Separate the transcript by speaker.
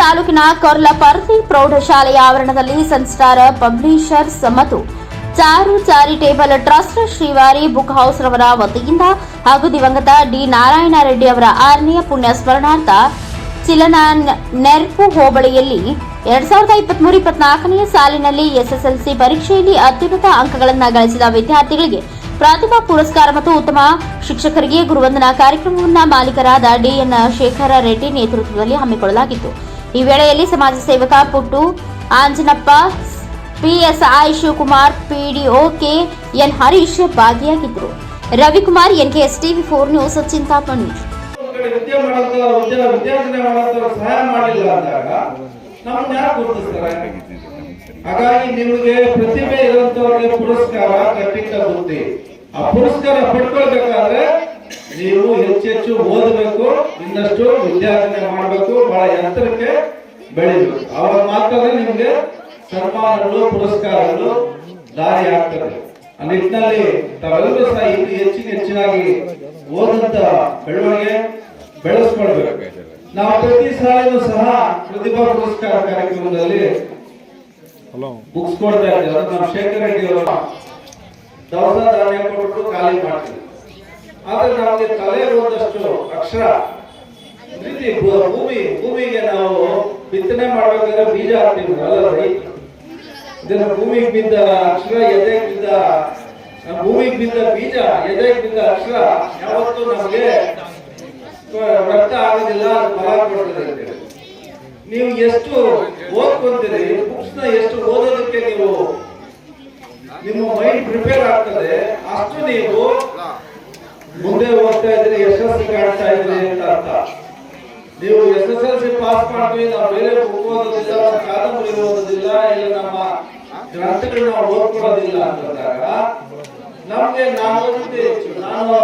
Speaker 1: ತಾಲೂಕಿನ ಕೊರ್ಲಪರ್ತಿ ಪ್ರೌಢಶಾಲೆಯ ಆವರಣದಲ್ಲಿ ಸನ್ಸ್ಟಾರ್ ಪಬ್ಲಿಷರ್ಸ್ ಮತ್ತು Charu charitable trust Shrivari book house ರವರ ವತಿಯಿಂದ ಹಾಗೂ ದಿವಂಗತ ಡಿ ನಾರಾಯಣ ರೆಡ್ಡಿ ಅವರ ಆರನೆಯ ಪುಣ್ಯ ಸ್ಮರಣಾರ್ಥ ಚಿಲನ ನೆರ್ಪು ಹೋಬಳಿಯಲ್ಲಿ ಎರಡ್ ಸಾವಿರದ ಇಪ್ಪತ್ಮೂರು ಇಪ್ಪತ್ನಾಲ್ಕನೆಯ ಸಾಲಿನಲ್ಲಿ ಎಸ್ಎಸ್ಎಲ್ಸಿ ಪರೀಕ್ಷೆಯಲ್ಲಿ ಅತ್ಯುನ್ನತ ಅಂಕಗಳನ್ನು ಗಳಿಸಿದ ವಿದ್ಯಾರ್ಥಿಗಳಿಗೆ ಪ್ರತಿಭಾ ಪುರಸ್ಕಾರ ಮತ್ತು ಉತ್ತಮ ಶಿಕ್ಷಕರಿಗೆ ಗುರುವಂದನಾ ಕಾರ್ಯಕ್ರಮವನ್ನು ಮಾಲೀಕರಾದ ಡಿಎನ್ ಶೇಖರ ರೆಡ್ಡಿ ನೇತೃತ್ವದಲ್ಲಿ ಹಮ್ಮಿಕೊಳ್ಳಲಾಗಿತ್ತು. ಈ ವೇಳೆಯಲ್ಲಿ ಸಮಾಜ ಸೇವಕ Puttu Anjanappa, PSI Shivakumar, PDO K N Harish ಭಾಗಿಯಾಗಿದ್ದರು. Ravikumar S TV four news, Chintamani.
Speaker 2: ವಿದ್ಯೆ ಸಹಾಯ ಹಾಗಾಗಿ ನಿಮಗೆ ಪ್ರತಿಭೆ ಇರುವಂತವರಿಗೆ ಪುರಸ್ಕಾರ, ಕಟ್ಟಿಟ್ಟ ಬುದ್ಧಿ. ಆ ಪುರಸ್ಕಾರ ಪಡ್ಕೊಳ್ಬೇಕಾದ್ರೆ ನೀವು ಹೆಚ್ಚೆಚ್ಚು ಓದಬೇಕು, ಇನ್ನಷ್ಟು ವಿದ್ಯಾರ್ಜನೆ ಮಾಡಬೇಕು, ಬಹಳ ಎತ್ತರಕ್ಕೆ ಬೆಳಿಬೇಕು. ಅವಾಗ ಮಾತ್ರ ನಿಮ್ಗೆ ಸನ್ಮಾನಗಳು, ಪುರಸ್ಕಾರಗಳು ದಾರಿ ಆಗ್ತದೆ ಆ ನಿಟ್ಟಿನಲ್ಲಿ ತಾವೆಲ್ಲರೂ ಸಹ ಇನ್ನು ಹೆಚ್ಚಿನ ಹೆಚ್ಚಿನಾಗಿ ಓದಂತ ಬೆಳವಣಿಗೆ ಬೆಳೆಸ್ಕೊಳ್ಬೇಕು. ನಾವು ಪ್ರತಿ ಸಾಲಿನೂ ಸಹ ಪ್ರತಿಭಾ ಪುರಸ್ಕಾರ ಕಾರ್ಯಕ್ರಮದಲ್ಲಿ ಬುಕ್ಸ್ ಕೊಡ್ತಾ ಇದ್ದೇವೆ. ನಮ್ಮ ಶೇಖರ್ ರೆಡ್ಡಿ ಅವರು ದವಸ ಧಾನ್ಯ ಕೊಟ್ಟು ಖಾಲಿ ಮಾಡ್ತೀವಿ. ಆದ್ರೆ ನಮಗೆ ತಲೆ ಹೋದಷ್ಟು ಅಕ್ಷರ, ರೀತಿ ಭೂಮಿ, ಭೂಮಿಗೆ ನಾವು ಬಿತ್ತನೆ ಮಾಡಬೇಕಾದ್ರೆ ಬೀಜ ಹಾಕ್ತೀವಿ ಇದನ್ನ ಭೂಮಿಗೆ ಬಿದ್ದ ಅಕ್ಷರ ಎದೆಗೆ ಬಿದ್ದ ಭೂಮಿಗೆ ಬಿದ್ದ ಬೀಜ ಎದೆಗೆ ಬಿದ್ದ ಅಕ್ಷರ, ಯಾವತ್ತೂ ನಮಗೆ ವ್ಯಕ್ತ ಆಗೋದಿಲ್ಲ ಫಲ ಕೊಡ್ತದೆ ನೀವು ಎಷ್ಟು ಓದ್ಕೊಂತೀರಿ ಬುಕ್ಸ್ನ ಎಷ್ಟು ಓದೋದಕ್ಕೆ ನೀವು ನಿಮ್ಮ ಮೈಂಡ್ ಪ್ರಿಪೇರ್ ಆಗ್ತದೆ, ಅಷ್ಟು ನೀವು ಮುಂದೆ ಹೋಗ್ತಾ ಇದ್ರೆ ಯಶಸ್ಸು ಕಾಣ್ತಾ ಇದ್ರಿ ಅಂತ ಅರ್ಥ. ನೀವು S S L C pass ಮಾಡ್ತೀವಿ ನಾವು ಬೇರೆ ಹೋಗುವುದಿಲ್ಲ ಕಾದಂಬರಿ ಓದೋದಿಲ್ಲ, ಇಲ್ಲ ನಮ್ಮ ಗ್ರಂಥಗಳನ್ನ ನಾವು ಓದ್ಕೊಳ್ಳೋದಿಲ್ಲ ಅಂತಂದಾಗ ನಮ್ಗೆ ಓದಿದ್ದೆ ಹೆಚ್ಚು. ನಾನು